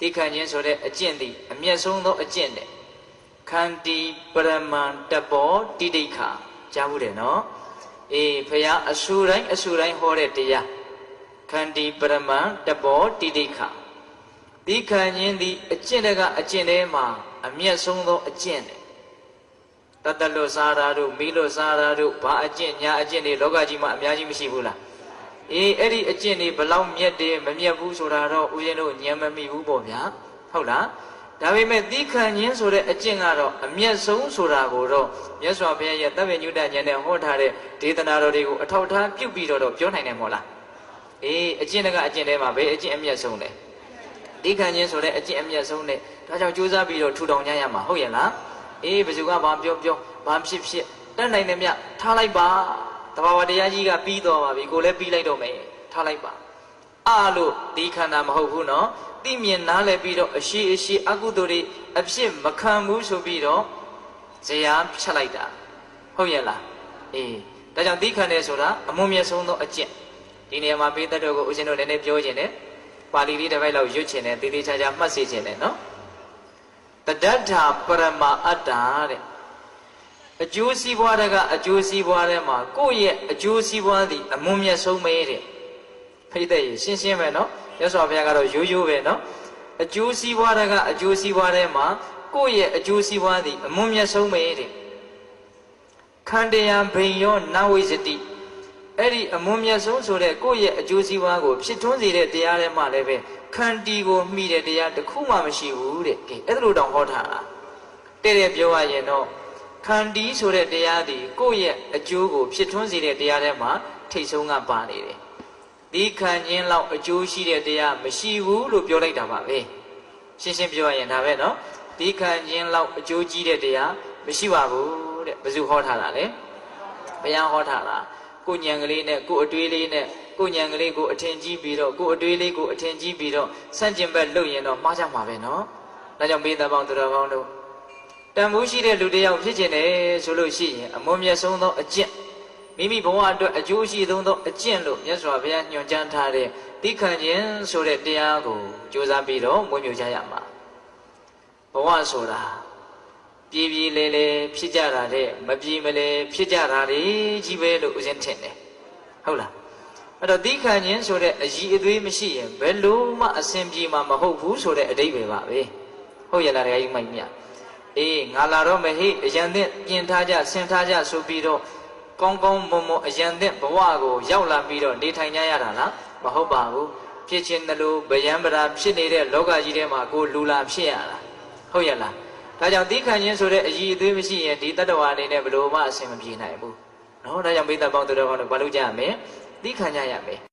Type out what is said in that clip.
တိခံခြင်းဆိုတဲ့အကျင့်သည်အမျက်ဆုံးသောအကျင့်တဲ့ခန္တီပရမန်တဘောတိဋိခာကြားဘူးတယ်နော်အေးဖះအဆူတိုင်းအဆူတိုင်းဟောတဲ့တရားခန္တီပရမန်တဘောတိဋိခာတိခံခြင်းသည်အကျင့်တကအကျင့်ထဲမှာအမျက်ဆုံးသောအကျင့်တဲ့တတလွတ်စားတာတို့မိလွတ်စားတာတို့ဘာအကျင့်ညာအကျင့်တွေလောကကြီးမှာအများကြီးမရှိဘူးလား အေးအဲ့ဒီအကျင့်တွေဘလောက်မြတ်တယ်မမြတ်ဘူးဆိုတာတော့ဦးဇင်းတို့ညံမမိဘူးပေါ့ဗျာဟုတ်လားဒါပေမဲ့သီးခံခြင်းဆိုတဲ့အကျင့်ကတော့အမျက်ဆုံးဆိုတာကိုတော့မြတ်စွာဘုရားရဲ့တပ်ပညုတဉာဏ်နဲ့ဟောထားတဲ့ဒေသနာတော်တွေကိုအထောက်အထားပြုပြီးတော့တော့ပြောနိုင်တယ်မို့လားအေးအကျင့်တကအကျင့်ထဲမှာဘယ်အကျင့်အမျက်ဆုံးလဲသီးခံခြင်းဆိုတဲ့အကျင့်အမျက်ဆုံးနဲ့ဒါကြောင့်ကြိုးစားပြီးတော့ထူထောင်ကြရမှာဟုတ်ရဲ့လားအေးဘယ်သူကဘာပြောပြောဘာဖြစ်ဖြစ်တတ်နိုင်တယ်မြတ်ထားလိုက်ပါ တဘာဝတရားကြီးကပြီးတော်ပါပြီကိုလည်းပြီးလိုက်တော့မယ်ထားလိုက်ပါအလို့ဒီခန္ဓာမဟုတ်ဘူးနော်သိမြင်နားလည်ပြီးတော့အရှိအရှိအကုသိုလ်တွေအဖြစ်မခံဘူးဆိုပြီးတော့ဇရာဖြတ်လိုက်တာဟုတ်ရဲ့လားအေးဒါကြောင့်သိခံတယ်ဆိုတာအမွန်မြတ်ဆုံးသောအကျင့်ဒီနေရာမှာပေးတတ်တော်ကိုဦးဇင်းတို့လည်းနည်းနည်းပြောခြင်းနဲ့ပါဠိလေးတစ်ပိုက်လောက်ရွတ်ခြင်းနဲ့တေးသေးချာချာမှတ်စေခြင်းနဲ့နော်တဒဋ္ဌာပရမအတ္တာတဲ့ အကျိုးစီးပွားတကအကျိုးစီးပွားထဲမှာကိုယ့်ရဲ့အကျိုးစီးပွားသည်အမွန်မြတ်ဆုံးပဲတဲ့ဖိတဲ့ရေရှင်းရှင်းပဲနော်ရသော်ဘုရားကတော့ရိုးရိုးပဲနော်အကျိုးစီးပွားတကအကျိုးစီးပွားထဲမှာကိုယ့်ရဲ့အကျိုးစီးပွားသည်အမွန်မြတ်ဆုံးပဲတဲ့ခန္တယံဘိန်ယောနဝိဇတိအဲ့ဒီအမွန်မြတ်ဆုံးဆိုတဲ့ကိုယ့်ရဲ့အကျိုးစီးပွားကိုဖြစ်ထွန်းစေတဲ့တရားထဲမှာလည်းပဲခန္တီကိုမှီတဲ့တရားတစ်ခုမှမရှိဘူးတဲ့ကဲအဲ့ဒါလိုတောင်ဟောထားတာတဲ့တဲ့ပြောရရင်တော့ ခန္တီဆိုတဲ့တရားဒီကိုယ့်ရဲ့အကျိုးကို ဖြစ်ထွန်းစေတဲ့တရားထဲမှာထိတ်ဆုံးကပါနေတယ်။ဒီခံခြင်းလောက်အကျိုးရှိတဲ့တရားမရှိဘူးလို့ပြောလိုက်တာပါပဲ။ရှင်းရှင်းပြောရရင်ဒါပဲနော်။ဒီခံခြင်းလောက်အကျိုးကြီးတဲ့တရားမရှိပါဘူးတဲ့။ဘယ်သူဟောထားတာလဲ။ဘုရားဟောထားတာ။ကိုဉဏ်ကလေးနဲ့ကိုအတွေးလေးနဲ့ကိုဉဏ်ကလေးကိုအထင်ကြီးပြီးတော့ကိုအတွေးလေးကိုအထင်ကြီးပြီးတော့စန့်ကျင်ဘက်လှုပ်ရင်တော့မှားကြမှာပဲနော်။ဒါကြောင့်မေတ္တာပေါင်းသူတော်ကောင်းတို့ တန်ဖိုးရှိတဲ့လူတစ်ယောက်ဖြစ်ခြင်းနဲ့ဆိုလို့ရှိရင်အမွန်မြတ်ဆုံးသောအကျင့်မိမိဘဝအတွက်အကျိုးရှိဆုံးသောအကျင့်လို့မြတ်စွာဘုရားညွှန်ကြားထားတဲ့တိခံခြင်းဆိုတဲ့တရားကိုကြိုးစားပြီးတော့မွေးမြူကြရမှာဘဝဆိုတာပြည်ပြည်လေလေဖြစ်ကြတာတဲ့မပြည်မလေဖြစ်ကြတာတွေကြီးပဲလို့ဦးဇင်းထင်တယ်ဟုတ်လားအဲ့တော့တိခံခြင်းဆိုတဲ့အည်အသွေးမရှိရင်ဘယ်လို့မှအစဉ်ပြေမှာမဟုတ်ဘူးဆိုတဲ့အဓိပ္ပာယ်ပါပဲဟုတ်ရဲ့လားတရားကြီးမိုက်မြတ် အေးငါလာတော့မဟိအရန်သင့်ပြင်ထားကြဆင်ထားကြဆိုပြီးတော့ကောင်းကောင်းမွန်မွန်အရန်သင့်ဘဝကိုရောက်လာပြီးတော့နေထိုင်ကြရတာလားမဟုတ်ပါဘူးဖြစ်ခြင်းတလို့ဗယံပရာဖြစ်နေတဲ့လောကကြီးထဲမှာကိုလူလာဖြစ်ရတာဟုတ်ရဲ့လားဒါကြောင့်သီးခံခြင်းဆိုတဲ့အည်အသွေးမရှိရင်ဒီတတ္တဝါအနေနဲ့ဘယ်လိုမှအဆင်မပြေနိုင်ဘူးနော်ဒါကြောင့်မိသားပေါင်းတို့တော်ကောင်းတို့ဘာလို့ကြရမလဲသီးခံကြရမယ်